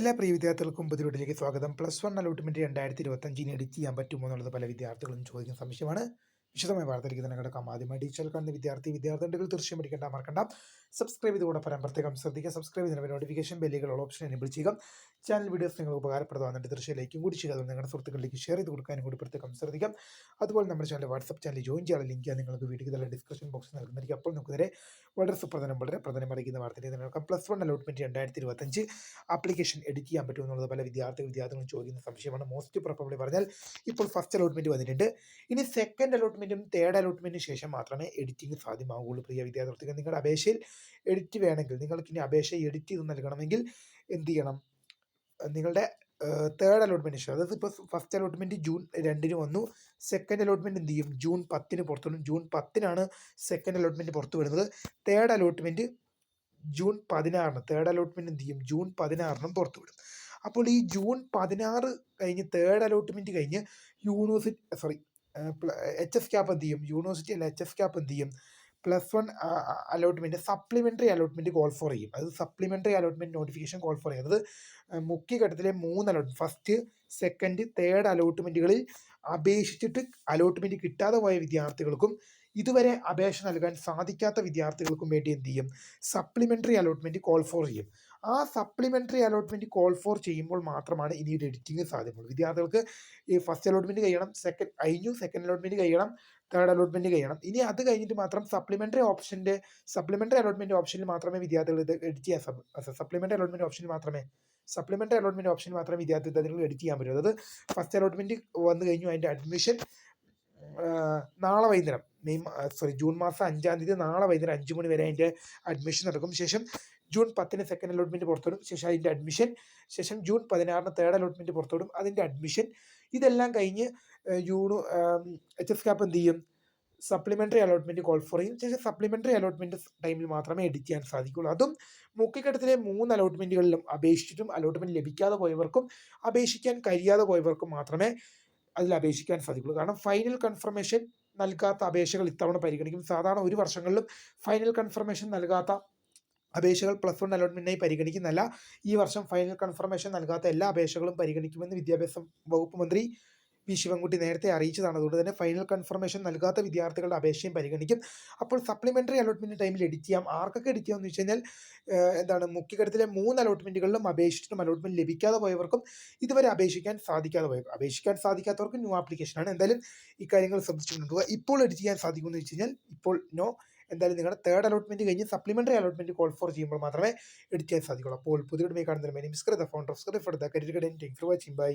എല്ലാ പ്രിയ വിദ്യാർത്ഥികൾക്കും പുതിയ വീട്ടിലേക്ക് സ്വാഗതം. പ്ലസ് വൺ അലോട്ട്മെന്റ് രണ്ടായിരത്തി ഇരുപത്തഞ്ചിന് എഡിറ്റ് ചെയ്യാൻ പറ്റുമോ എന്നുള്ളത് പല വിദ്യാർത്ഥികളും ചോദിക്കുന്ന സംശയമാണ്. വിശദമായ വാർത്തയിലേക്ക് തന്നെ കിടക്കാം. ആദ്യമായി ഡിജിറ്റൽ കാണുന്ന വിദ്യാർത്ഥി വിദ്യാർത്ഥികൾ തീർച്ചയായും പഠിക്കേണ്ട മറക്കണ്ട. സബ്സ്ക്രൈബ് ചെയ്തുകൂടെ പ്രത്യേകം ശ്രദ്ധിക്കുക. സബ്സ്ക്രൈബ് ചെയ്യുന്ന നോട്ടിഫിക്കേഷൻ ബെല്ലുകൾ ഓപ്ഷൻ എനേബിൾ ചെയ്യുക. ചാനൽ വീഡിയോസ് നിങ്ങൾ ഉപകാരപ്രദമാകുന്നുണ്ട് തീർച്ചയായും ലൈക്കും കൂടി ചെയ്യുക. നിങ്ങളുടെ സുഹൃത്തുക്കളിലേക്ക് ഷെയർ ചെയ്ത് കൊടുക്കാനും കൂടി പ്രത്യേകം ശ്രദ്ധിക്കാം അതുപോലെ നമ്മുടെ ചാനൽ വാട്സപ്പ് ചാനൽ ജോയിൻ ചെയ്യാനുള്ള ലിങ്ക് നിങ്ങൾക്ക് വീഡിയോ തന്നെ ഡിസ്ക്രിപ്ഷൻ ബോക്സിൽ നൽകുന്നതായിരിക്കും. അപ്പോൾ നമുക്ക് നേരെ വളരെ സുപ്രധാനം വളരെ അറിയിക്കുന്ന വാർത്തയിലേക്ക് നോക്കാം പ്ലസ് വൺ അലോട്ട്മെന്റ് രണ്ടായിരത്തി ഇരുപത്തഞ്ച് ആപ്ലിക്കേഷൻ എഡിറ്റ് ചെയ്യാൻ പറ്റുമെന്നുള്ളത് പല വിദ്യാർത്ഥി വിദ്യാർത്ഥികളും ചോദിക്കുന്ന സംശയമാണ്. മോസ്റ്റ് പ്രോബബ്ലി പറഞ്ഞാൽ ഇപ്പോൾ ഫസ്റ്റ് അലോട്ട്മെന്റ് വന്നിട്ടുണ്ട്. ഇനി സെക്കൻഡ് അലോട്ട്മെന്റും തേർഡ് അലോട്ട്മെന്റിന് ശേഷം മാത്രമേ എഡിറ്റിംഗ് സാധ്യമാവുകയുള്ളൂ. പ്രിയ വിദ്യാർത്ഥികൾ നിങ്ങളുടെ അപേക്ഷയിൽ എഡിറ്റ് വേണമെങ്കിൽ നിങ്ങൾക്ക് ഇനി അപേക്ഷ എഡിറ്റ് ചെയ്ത് നൽകണമെങ്കിൽ എന്ത് ചെയ്യണം? നിങ്ങളുടെ തേർഡ് അലോട്ട്മെന്റ് ശേഷം അതായത് ഇപ്പോൾ ഫസ്റ്റ് അലോട്ട്മെന്റ് ജൂൺ രണ്ടിന് വന്നു. സെക്കൻഡ് അലോട്ട്മെന്റ് എന്ത് ചെയ്യും? ജൂൺ പത്തിന് പുറത്തു വരും ജൂൺ പത്തിനാണ് സെക്കൻഡ് അലോട്ട്മെന്റ് പുറത്തു വരുന്നത്. തേർഡ് അലോട്ട്മെന്റ് ജൂൺ പതിനാറിന് തേർഡ് അലോട്ട്മെന്റ് എന്ത് ചെയ്യും? ജൂൺ പതിനാറിനും പുറത്തു വിടും അപ്പോൾ ഈ ജൂൺ പതിനാറ് കഴിഞ്ഞ് തേർഡ് അലോട്ട്മെന്റ് കഴിഞ്ഞ് university sorry H S cap എന്ത് ചെയ്യും? യൂണിവേഴ്സിറ്റി അല്ല എച്ച് എസ് ക്യാപ്പ് എന്ത് ചെയ്യും? Plus one allotment supplementary allotment call for ചെയ്യും. അത് supplementary allotment notification call for ചെയ്യും. അത് മുഖ്യഘട്ടത്തിലെ മൂന്ന് അലോട്ട് ഫസ്റ്റ് സെക്കൻഡ് തേർഡ് അലോട്ട്മെന്റുകളിൽ അപേക്ഷിച്ചിട്ട് അലോട്ട്മെന്റ് കിട്ടാതെ പോയ വിദ്യാർത്ഥികൾക്കും ഇതുവരെ അപേക്ഷ നൽകാൻ സാധിക്കാത്ത വിദ്യാർത്ഥികൾക്കും വേണ്ടി എന്ത് ചെയ്യും? സപ്ലിമെന്ററി അലോട്ട്മെന്റ് കോൾ ഫോർ ചെയ്യും. ആ സപ്ലിമെന്ററി അലോട്ട്മെന്റ് കോൾ ഫോർ ചെയ്യുമ്പോൾ മാത്രമാണ് ഇനി ഒരു എഡിറ്റിംഗ് സാധ്യമുള്ളൂ വിദ്യാർത്ഥികൾക്ക് ഈ ഫസ്റ്റ് അലോട്ട്മെന്റ് കഴിയണം സെക്കൻഡ് കഴിഞ്ഞു സെക്കൻഡ് അലോട്ട്മെന്റ് കഴിയണം തേർഡ് അലോട്ട്മെന്റ് കഴിയണം. ഇനി അത് കഴിഞ്ഞിട്ട് മാത്രം സപ്ലിമെന്ററി ഓപ്ഷന്റെ സപ്ലിമെന്ററി അലോട്ട്മെന്റ് ഓപ്ഷനിൽ മാത്രമേ വിദ്യാർത്ഥികൾ ഇത് എഡിറ്റ് ചെയ്യാൻ സപ്ലിമെന്ററി അലോട്ട്മെന്റ് ഓപ്ഷനിൽ മാത്രമേ സപ്ലിമെന്ററി അലോട്ട്മെന്റ് ഓപ്ഷനിൽ മാത്രമേ വിദ്യാർത്ഥികൾ എഡിറ്റ് ചെയ്യാൻ പറ്റൂ. അതായത് ഫസ്റ്റ് അലോട്ട്മെന്റ് വന്നു കഴിഞ്ഞു അതിന്റെ അഡ്മിഷൻ നാളെ വൈകുന്നേരം. മെയ് സോറി ജൂൺ മാസം അഞ്ചാം തീയതി നാളെ വൈകുന്നേരം അഞ്ച് മണി വരെ അതിന്റെ അഡ്മിഷൻ നടക്കും. ശേഷം ജൂൺ പത്തിന് സെക്കൻഡ് അലോട്ട്മെന്റ് പുറത്തുവിടും ശേഷം അതിന്റെ അഡ്മിഷൻ ശേഷം ജൂൺ പതിനാറിന് തേർഡ് അലോട്ട്മെന്റ് പുറത്തുവിടും അതിന്റെ അഡ്മിഷൻ ഇതെല്ലാം കഴിഞ്ഞ് യൂണു എച്ച് എസ് ക്യാപ്പ് എന്ത് ചെയ്യും? സപ്ലിമെന്ററി അലോട്ട്മെന്റ് കോൾ ഫോർ ചെയ്യും. ശേഷം സപ്ലിമെന്ററി അലോട്ട്മെന്റ് ടൈമിൽ മാത്രമേ എഡിറ്റ് ചെയ്യാൻ സാധിക്കുള്ളൂ അതും മുഖ്യഘട്ടത്തിലെ മൂന്ന് അലോട്ട്മെന്റുകളിലും അപേക്ഷിച്ചിട്ടും അലോട്ട്മെന്റ് ലഭിക്കാതെ പോയവർക്കും അപേക്ഷിക്കാൻ കഴിയാതെ പോയവർക്കും മാത്രമേ അതിൽ അപേക്ഷിക്കാൻ സാധിക്കുള്ളൂ കാരണം ഫൈനൽ കൺഫർമേഷൻ നൽകാത്ത അപേക്ഷകൾ ഇത്തവണ പരിഗണിക്കും. സാധാരണ ഒരു വർഷങ്ങളിലും ഫൈനൽ കൺഫർമേഷൻ നൽകാത്ത അപേക്ഷകൾ പ്ലസ് വൺ അലോട്ട്മെന്റിനായി പരിഗണിക്കുന്നല്ല ഈ വർഷം ഫൈനൽ കൺഫർമേഷൻ നൽകാത്ത എല്ലാ അപേക്ഷകളും പരിഗണിക്കുമെന്ന് വിദ്യാഭ്യാസ വകുപ്പ് മന്ത്രി വി ശിവൻകുട്ടി നേരത്തെ അറിയിച്ചതാണ്. അതുകൊണ്ട് തന്നെ ഫൈനൽ കൺഫർമേഷൻ നൽകാത്ത വിദ്യാർത്ഥികളുടെ അപേക്ഷയും പരിഗണിക്കും. അപ്പോൾ സപ്ലിമെന്ററി അലോട്ട്മെന്റ് ടൈമിൽ എഡിറ്റ് ചെയ്യാം. ആർക്കൊക്കെ എഡിറ്റ് ചെയ്യാമെന്ന് വെച്ച് കഴിഞ്ഞാൽ എന്താണ് മുഖ്യഘട്ടത്തിലെ മൂന്ന് അലോട്ട്മെന്റുകളിലും അപേക്ഷിച്ചിട്ടും അലോട്ട്മെന്റ് ലഭിക്കാതെ പോയവർക്കും ഇതുവരെ അപേക്ഷിക്കാൻ സാധിക്കാതെ പോയവർ അപേക്ഷിക്കാൻ സാധിക്കാത്തവർക്ക് ന്യൂ ആപ്ലിക്കേഷനാണ് എന്തായാലും ഇക്കാര്യങ്ങൾ ശ്രദ്ധിച്ചിട്ടുണ്ടാവുക ഇപ്പോൾ എഡിറ്റ് ചെയ്യാൻ സാധിക്കുമെന്ന് വെച്ച് കഴിഞ്ഞാൽ ഇപ്പോൾ നോ എന്തായാലും നിങ്ങളുടെ തേർഡ് അലോട്ട്മെന്റ് കഴിഞ്ഞ് സപ്ലിമെന്ററി അലോട്ട്മെന്റ് കോൾ ഫോർ ചെയ്യുമ്പോൾ മാത്രമേ എഡിറ്റ് ചെയ്യാൻ സാധിക്കുള്ളൂ. അപ്പോൾ പുതിയ കാണുന്ന മിസ്കൃത phone for the career for watching bye